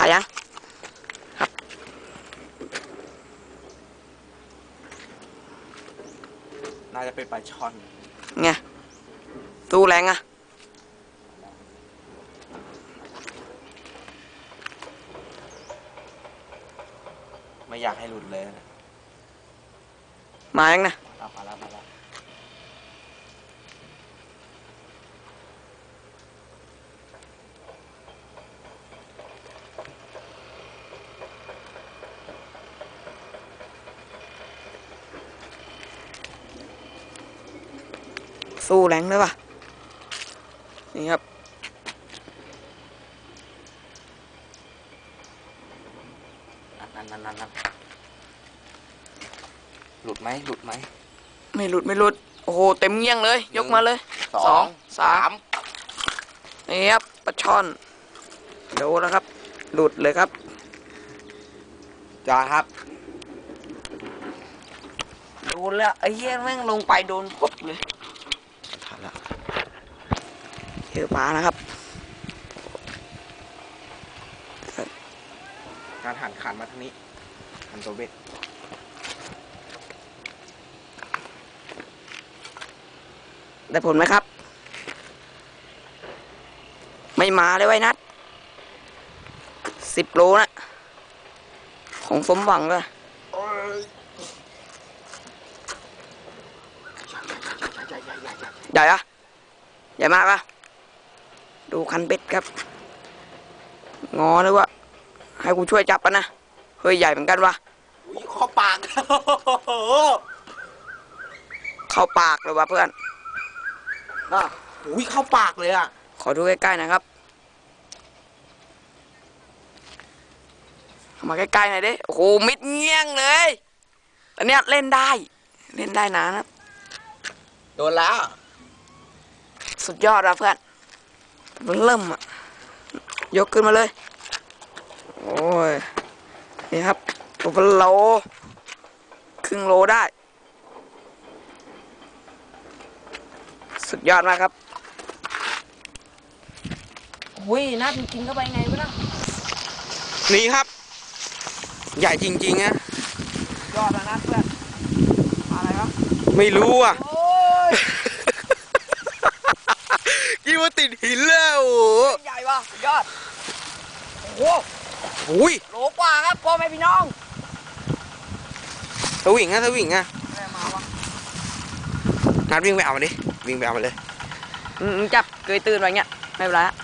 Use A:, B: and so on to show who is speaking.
A: ถ่ายยัง
B: น่าจะเป็นปลาช่อน
A: ไงตู้แรงอะ
B: ไม่อยากให้หลุดเลยนะ
A: มายังนะ
B: เอามาแล้วมาแล้ว
A: สู้แรงด้วยปะนี่ครับ
B: นั่นนั่นนั่นนั่นหลุดไหมหลุดไหม
A: ไม่หลุดไม่หลุด โอ้โห เต็มเงี้ยงเลย ยกมาเลยสองสามนี่ครับปลาช่อนดูแล้วครับ หลุดเลยครับ
B: จอดครับ
A: โดนแล้วไอ้เหี้ยแม่งลงไปโดนปุ๊บเลย
B: ถ่ายแล้ว
A: เจอปลานะครับ
B: การหันขันมาทางนี้หันตัวเบ็ด
A: ได้ผลไหมครับ ไม่มาเลยไว้ยนัดสิบโลนะ ของสมหวังเลยให ญ่อะใหญ่มากอะดูคันเบ็ดครับ งอเลยว่า ให้กูช่วยจับปะนะ เฮ้ยใหญ่เหมือนกันวะ
B: อุ้ยข้อปาก
A: เข้าปากเลยวะเพื่อน
B: อะอุ้ยเข้าปากเลยอะ
A: ขอดูใกล้ๆหนะครับเอามาใกล้ๆหน่อยดิ โอ้โห มิดเงี้ยงเลย อันเนี้ยเล่นได้ เล่นได้นะนะครับ
B: โดนแล้ว
A: สุดยอดอะเพื่อนมันเริ่มอะยกขึ้นมาเลย โอ้ย นี่ครับตัวเป็นโลครึ่งโลได้ สุดยอดมากครับอุ้ยน่ากินเข้าไปไงวะนะ
B: นี่ครับ ใหญ่จริงๆนะ
A: ยอดแล้วนะเพื่อนอะไรวะ
B: ไม่รู้อะ
A: โอ้ย
B: คิดว่าติดหินแล้วโอ้โห
A: ใหญ่ว่ะ ยอด โอ้โห
B: อุ้ย
A: โหลกว่าครับพ่อแม่พี่น้อง
B: สวิงอะสวิงอะ
A: แม่มาวะ
B: นัดวิ่งไปเอามาดิ วิ่งไปเอามาเลย
A: อืมจับเกยตื่นไปเงี้ย ไม่เป็นไรฮะ